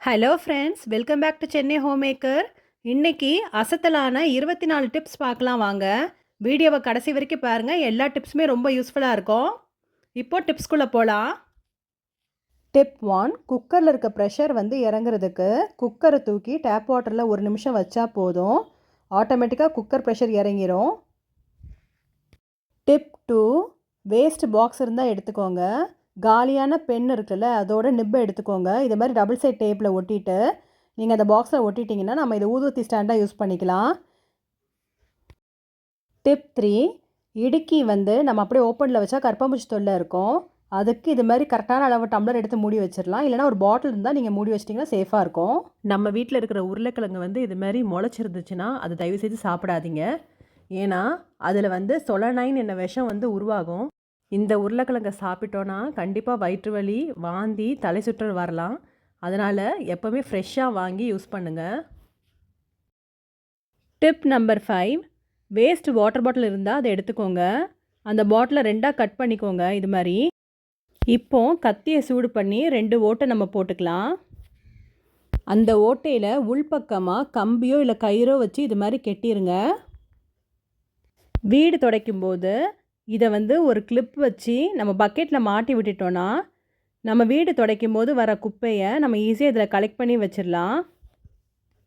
Hello friends welcome back to Chennai home maker இன்னைக்கு அசத்தலான இருபத்தி நாலு டிப்ஸ் பார்க்கலாம் வாங்க. வீடியோவை கடைசி வரைக்கும் பாருங்கள் எல்லா டிப்ஸுமே ரொம்ப யூஸ்ஃபுல்லாக இருக்கும். இப்போ டிப்ஸ்குள்ளே போகலாம் டிப் ஒன் குக்கரில் இருக்க ப்ரெஷர் வந்து இறங்குறதுக்கு குக்கரை தூக்கி டேப் வாட்டரில் ஒரு நிமிஷம் வச்சா போதும். ஆட்டோமேட்டிக்காக குக்கர் ப்ரெஷர் இறங்கிரும். டிப் டூ வேஸ்ட் பாக்ஸ் இருந்தால் எடுத்துக்கோங்க. காலியான பென் இருக்குல்ல அதோட நிப்பை எடுத்துக்கோங்க. இது மாதிரி டபுள் சைட் டேப்பில் ஒட்டிட்டு நீங்கள் அந்த பாக்ஸில் ஒட்டிட்டிங்கன்னா நம்ம இதை ஊதுவத்தி ஸ்டாண்டாக யூஸ் பண்ணிக்கலாம். டிப் த்ரீ இடுக்கி வந்து நம்ம அப்படியே ஓப்பனில் வச்சா கற்பம்பூச்சி தொல்லை இருக்கும். அதுக்கு இது மாதிரி கரெக்டான அளவு டம்ளர் எடுத்து மூடி வச்சிடலாம். இல்லைனா ஒரு பாட்டில் இருந்தால் நீங்கள் மூடி வச்சிட்டிங்கன்னா சேஃபாக இருக்கும். நம்ம வீட்டில் இருக்கிற உருளைக்கிழங்கு வந்து இது மாதிரி முளைச்சிருந்துச்சுன்னா அது தயவு செய்து சாப்பிடாதீங்க. ஏன்னா அதில் வந்து சொலனைன் என்ன விஷம் வந்து உருவாகும். இந்த உருளைக்கிழங்கை சாப்பிட்டோன்னா கண்டிப்பாக வயிற்று வலி வாந்தி தலை சுற்றல் வரலாம். அதனால் எப்போவுமே ஃப்ரெஷ்ஷாக வாங்கி யூஸ் பண்ணுங்கள் tip number five waste water bottle இருந்தால் அதை எடுத்துக்கோங்க. அந்த பாட்டிலை ரெண்டாக கட் பண்ணிக்கோங்க இது மாதிரி. இப்போ கத்தியை சூடு பண்ணி ரெண்டு ஓட்டை நம்ம போட்டுக்கலாம். அந்த ஓட்டையில் உள்பக்கமாக கம்பியோ இல்லை கயிறோ வச்சு இது மாதிரி கெட்டிருங்க. வீடு துடைக்கும் போது இதை வந்து ஒரு கிளிப் வச்சு நம்ம பக்கெட்டில் மாட்டி விட்டுட்டோன்னா நம்ம வீடு துடைக்கும் போது வர குப்பையை நம்ம ஈஸியாக இதில் கலெக்ட் பண்ணி வச்சிடலாம்.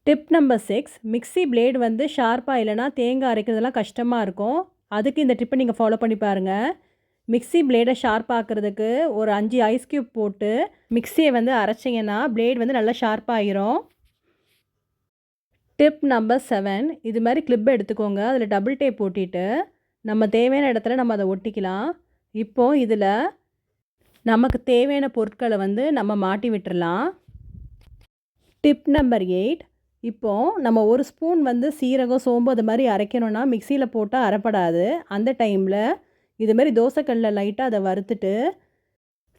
Tip number six mixie blade வந்து ஷார்ப்பாக இல்லைனா தேங்காய் அரைக்கிறதுலாம் கஷ்டமாக இருக்கும். அதுக்கு இந்த டிப்பை நீங்கள் ஃபாலோ பண்ணி பாருங்கள் மிக்ஸி பிளேடை ஷார்ப் ஆக்கிறதுக்கு ஒரு அஞ்சு ஐஸ் க்யூப் போட்டு மிக்ஸியை வந்து அரைச்சிங்கன்னா பிளேட் வந்து நல்லா ஷார்ப்பாகிரும் டிப் நம்பர் செவன் இது மாதிரி கிளிப் எடுத்துக்கோங்க. அதில் டபுள் டேப் போட்டிட்டு நம்ம தேவையான இடத்துல நம்ம அதை ஒட்டிக்கலாம். இப்போது இதில் நமக்கு தேவையான பொருட்களை வந்து நம்ம மாட்டி விட்டுறலாம். டிப் நம்பர் எயிட் இப்போது நம்ம ஒரு ஸ்பூன் வந்து சீரகம் சோம்பு அது மாதிரி அரைக்கணும்னா மிக்சியில் போட்டால் அரைப்படாது. அந்த டைமில் இதுமாரி தோசைக்கல்லில் லைட்டாக அதை வறுத்துட்டு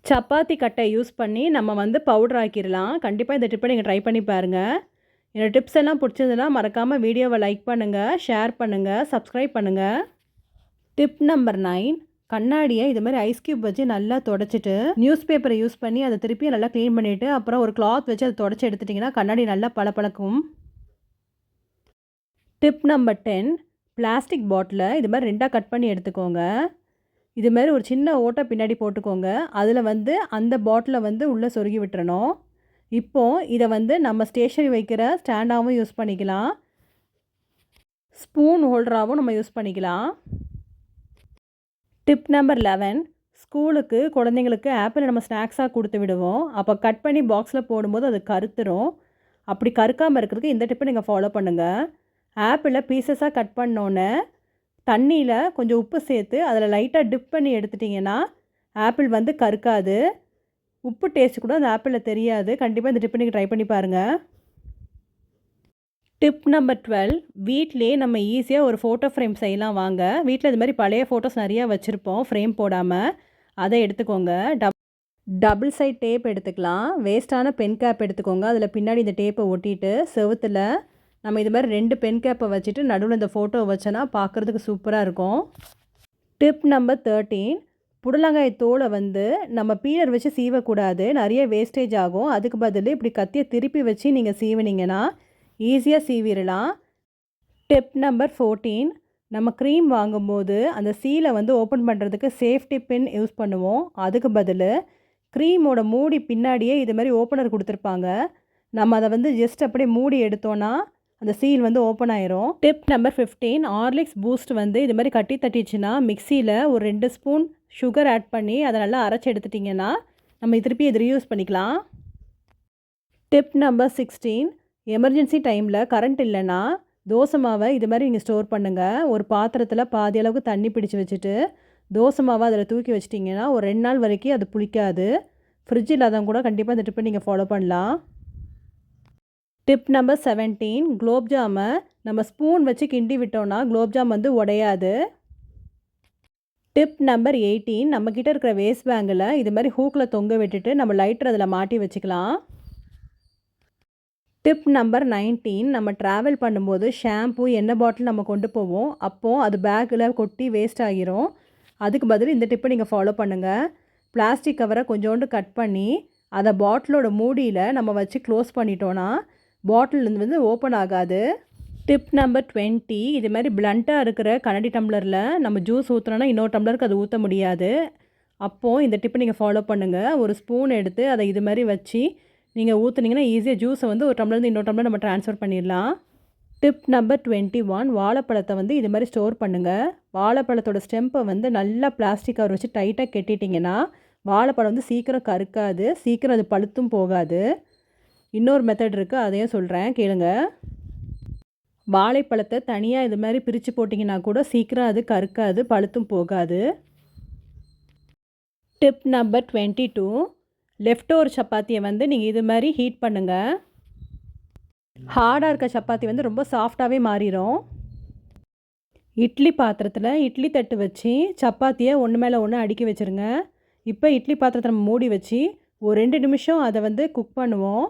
சப்பாத்தி கட்டை யூஸ் பண்ணி நம்ம வந்து பவுடர் ஆக்கிடலாம் கண்டிப்பாக இந்த டிப்பை நீங்கள் ட்ரை பண்ணி பாருங்கள் என்னோடய டிப்ஸ் எல்லாம் பிடிச்சதுன்னா மறக்காமல் வீடியோவை லைக் பண்ணுங்கள் ஷேர் பண்ணுங்கள் சப்ஸ்கிரைப் பண்ணுங்கள் டிப் நம்பர் நைன் கண்ணாடியை இது மாதிரி ஐஸ் க்யூப் வச்சு நல்லா தொடச்சிட்டு நியூஸ் பேப்பரை யூஸ் பண்ணி அதை திருப்பி நல்லா க்ளீன் பண்ணிவிட்டு அப்புறம் ஒரு கிளாத் வச்சு அதை தொடச்சி எடுத்துட்டிங்கன்னா கண்ணாடி நல்லா பளபளக்கும். டிப் நம்பர் டென் பிளாஸ்டிக் பாட்டிலை இது மாதிரி ரெண்டாக கட் பண்ணி எடுத்துக்கோங்க. இது மாதிரி ஒரு சின்ன ஓட்டை பின்னாடி போட்டுக்கோங்க. அதில் வந்து அந்த பாட்டிலை வந்து உள்ளே சொருகி விட்டுறணும். இப்போது இதை வந்து நம்ம ஸ்டேஷனரி வைக்கிற ஸ்டாண்டாகவும் யூஸ் பண்ணிக்கலாம். ஸ்பூன் ஹோல்டராகவும் நம்ம யூஸ் பண்ணிக்கலாம். டிப் நம்பர் லெவன் ஸ்கூலுக்கு குழந்தைங்களுக்கு ஆப்பிள் நம்ம ஸ்நாக்ஸாக கொடுத்து விடுவோம். அப்போ கட் பண்ணி பாக்ஸில் போடும்போது அது கருத்துரும். அப்படி கருக்காமல் இருக்கிறதுக்கு இந்த டிப்பை நீங்கள் ஃபாலோ பண்ணுங்கள் ஆப்பிளை பீசஸாக கட் பண்ணோன்னே தண்ணியில் கொஞ்சம் உப்பு சேர்த்து அதில் லைட்டாக டிப் பண்ணி எடுத்துட்டிங்கன்னா ஆப்பிள் வந்து கருக்காது. உப்பு டேஸ்ட் கூட அந்த ஆப்பிளில் தெரியாது. கண்டிப்பாக இந்த டிப்பை நீங்கள் ட்ரை பண்ணி பாருங்கள் டிப் நம்பர் டுவெல் வீட்லேயே நம்ம ஈஸியாக ஒரு ஃபோட்டோ ஃப்ரேம் செய்யலாம். வாங்க. வீட்டில் இது மாதிரி பழைய ஃபோட்டோஸ் நிறையா வச்சுருப்போம். ஃப்ரேம் போடாமல் அதை எடுத்துக்கோங்க. டப் டபுள் சைட் டேப் எடுத்துக்கலாம். வேஸ்ட்டான பென் கேப் எடுத்துக்கோங்க. அதில் பின்னாடி இந்த டேப்பை ஒட்டிட்டு செவுத்தில் நம்ம இது மாதிரி ரெண்டு பென் கேப்பை வச்சுட்டு நடுவில் இந்த ஃபோட்டோ வச்சோன்னா பார்க்குறதுக்கு சூப்பராக இருக்கும். டிப் நம்பர் தேர்ட்டீன் புடலங்காய் தோலை வந்து நம்ம பீலர் வச்சு சீவக்கூடாது. நிறைய வேஸ்டேஜ் ஆகும். அதுக்கு பதில் இப்படி கத்தியை திருப்பி வச்சு நீங்கள் சீவினீங்கன்னா ஈஸியாக சீவிடலாம் டிப் நம்பர் ஃபோர்டீன் நம்ம க்ரீம் வாங்கும்போது அந்த சீலை வந்து ஓப்பன் பண்ணுறதுக்கு சேஃப்டி பின் யூஸ் பண்ணுவோம். அதுக்கு பதில் க்ரீமோட மூடி பின்னாடியே இது மாதிரி ஓப்பனர் கொடுத்துருப்பாங்க. நம்ம அதை வந்து ஜஸ்ட் அப்படியே மூடி எடுத்தோன்னா அந்த சீல் வந்து ஓப்பன் ஆயிரும். Tip number fifteen Horlicks Boost வந்து இது மாதிரி கட்டி தட்டிச்சுன்னா மிக்சியில் ஒரு ரெண்டு ஸ்பூன் சுகர் ஆட் பண்ணி அதை நல்லா அரைச்சி எடுத்துட்டிங்கன்னா நம்ம திருப்பி இது ரீயூஸ் பண்ணிக்கலாம். டிப் நம்பர் சிக்ஸ்டீன் எமர்ஜென்சி டைமில் கரண்ட் இல்லைன்னா தோசை மாவை இது மாதிரி நீங்கள் ஸ்டோர் பண்ணுங்கள் ஒரு பாத்திரத்தில் பாதி அளவுக்கு தண்ணி பிடிச்சி வச்சுட்டு தோசை மாவை அதில் தூக்கி வச்சிட்டிங்கன்னா ஒரு ரெண்டு நாள் வரைக்கும் அது புளிக்காது. ஃப்ரிட்ஜ் இல்லாதவங்க கூட கண்டிப்பாக இந்த டிப்பை நீங்கள் ஃபாலோ பண்ணலாம். டிப் நம்பர் செவன்டீன் குலோப்ஜாமை நம்ம ஸ்பூன் வச்சு கிண்டி விட்டோம்னா குலோப்ஜாம் வந்து உடையாது. டிப் நம்பர் எயிட்டீன் நம்மக்கிட்ட இருக்கிற வேஸ்ட் பேங்கில் இது மாதிரி ஹூக்கில் தொங்க விட்டுட்டு நம்ம லைட்டர் அதில் மாட்டி வச்சுக்கலாம். டிப் நம்பர் நைன்டீன் நம்ம ட்ராவல் பண்ணும்போது ஷாம்பு எண்ணெய் பாட்டில் நம்ம கொண்டு போவோம். அப்போது அது பேக்கில் கொட்டி வேஸ்ட் ஆகிரும். அதுக்கு பதில் இந்த டிப்பை நீங்கள் ஃபாலோ பண்ணுங்கள் பிளாஸ்டிக் கவரை கொஞ்சோண்டு கட் பண்ணி அதை பாட்டிலோட மூடியில் நம்ம வச்சு க்ளோஸ் பண்ணிட்டோன்னா பாட்டில் வந்து ஓப்பன் ஆகாது. டிப் நம்பர் டுவெண்ட்டி இது மாதிரி பிளண்ட்டாக இருக்கிற கண்ணாடி டம்ளரில் நம்ம ஜூஸ் ஊற்றுனோன்னா இன்னொரு டம்ளருக்கு அது ஊற்ற முடியாது. அப்போது இந்த டிப்பை நீங்கள் ஃபாலோ பண்ணுங்கள் ஒரு ஸ்பூன் எடுத்து அதை இது மாதிரி வச்சு நீங்கள் ஊற்றுனீங்கன்னா ஈஸியாக ஜூஸை வந்து ஒரு டம்ளர்ந்து இன்னொரு டம்ளர் நம்ம ட்ரான்ஸ்ஃபர் பண்ணிடலாம். டிப் நம்பர் டுவெண்ட்டி ஒன் வாழைப்பழத்தை வந்து இது மாதிரி ஸ்டோர் பண்ணுங்கள் வாழைப்பழத்தோட ஸ்டெம்பை வந்து நல்லா பிளாஸ்டிக் கவர் வச்சு டைட்டாக கெட்டிட்டிங்கன்னா வாழைப்பழம் வந்து சீக்கிரம் கருக்காது சீக்கிரம் அது பழுத்தும் போகாது. இன்னொரு மெத்தட் இருக்குது அதையும் சொல்கிறேன் கேளுங்க. வாழைப்பழத்தை தனியாக இது மாதிரி பிரித்து போட்டிங்கன்னா கூட சீக்கிரம் அது கருக்காது பழுத்தும் போகாது. Tip number twenty two left over சப்பாத்தியை வந்து நீங்கள் இது மாதிரி ஹீட் பண்ணுங்கள் ஹார்டாக இருக்க சப்பாத்தி வந்து ரொம்ப சாஃப்டாகவே மாறிடும் இட்லி பாத்திரத்தில் இட்லி தட்டு வச்சு சப்பாத்தியை ஒன்று மேலே ஒன்று அடுக்கி வச்சுருங்க. இப்போ இட்லி பாத்திரத்தை நம்ம மூடி வச்சு ஒரு ரெண்டு நிமிஷம் அதை வந்து குக் பண்ணுவோம்.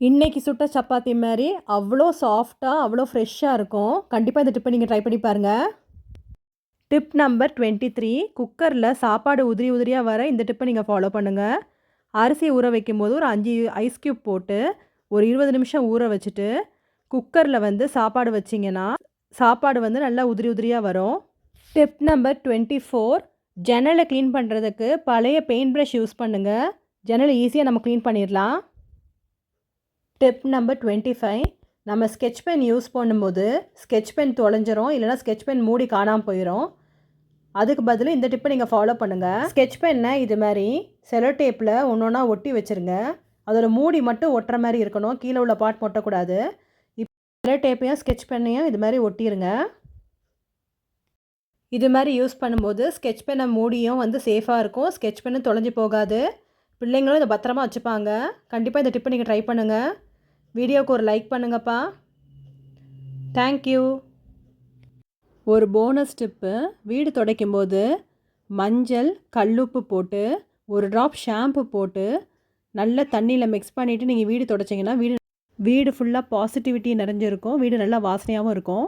இன்றைக்கி சுட்ட சப்பாத்தி மாதிரி அவ்வளோ சாஃப்டாக அவ்வளோ ஃப்ரெஷ்ஷாக இருக்கும். கண்டிப்பாக இந்த டிப்பை நீங்கள் ட்ரை பண்ணி பாருங்கள் டிப் நம்பர் டுவெண்ட்டி த்ரீ குக்கரில் சாப்பாடு உதிரி உதிரியாக வர இந்த டிப்பை நீங்கள் ஃபாலோ பண்ணுங்கள் அரிசியை ஊற வைக்கும்போது ஒரு அஞ்சு ஐஸ் க்யூப் போட்டு ஒரு இருபது நிமிஷம் ஊற வச்சுட்டு குக்கரில் வந்து சாப்பாடு வச்சிங்கன்னா சாப்பாடு வந்து நல்லா உதிரி உதிரியாக வரும். டிப் நம்பர் டுவெண்ட்டி ஃபோர் ஜன்னலை க்ளீன் பண்ணுறதுக்கு பழைய பெயிண்ட் ப்ரஷ் யூஸ் பண்ணுங்கள் ஜன்னலை ஈஸியாக நம்ம க்ளீன் பண்ணிடலாம். டிப் நம்பர் டுவெண்ட்டி ஃபைவ் நம்ம ஸ்கெட்ச் பென் யூஸ் பண்ணும்போது ஸ்கெட்ச் பென் தொலைஞ்சிரும் இல்லைனா ஸ்கெட்ச் பென் மூடி காணாமல் போயிடும் அதுக்கு பதில் இந்த டிப்பை நீங்கள் ஃபாலோ பண்ணுங்கள் ஸ்கெட்ச் பென்னை இது மாதிரி செலோ டேப்பில் ஒன்று ஒன்றா ஒட்டி வச்சுருங்க. அதோட மூடி மட்டும் ஒட்டுற மாதிரி இருக்கணும். கீழே உள்ள பாட் ஒட்டக்கூடாது இப்போ செலோ டேப்பையும் ஸ்கெட்ச் பென்னையும் இது மாதிரி ஒட்டிடுங்க இது மாதிரி யூஸ் பண்ணும்போது ஸ்கெட்ச் பென்னை மூடியும் வந்து சேஃபாக இருக்கும். ஸ்கெட்ச் பெண்ணு தொலைஞ்சு போகாது. பிள்ளைங்களும் இதை பத்திரமா வச்சுப்பாங்க. கண்டிப்பாக இந்த டிப்பை நீங்கள் ட்ரை பண்ணுங்கள் வீடியோவுக்கு ஒரு லைக் பண்ணுங்கப்பா. தேங்க்யூ ஒரு போனஸ் டிப்பு வீடு துடைக்கும் போது மஞ்சள் கல்லுப்பு போட்டு ஒரு ட்ராப் ஷாம்பு போட்டு நல்ல தண்ணியில் மிக்ஸ் பண்ணிவிட்டு நீங்கள் வீடு துடைச்சிங்கன்னா வீடு வீடு ஃபுல்லாக பாசிட்டிவிட்டி நிறைஞ்சிருக்கும். வீடு நல்லா வாசனையாகவும் இருக்கும்.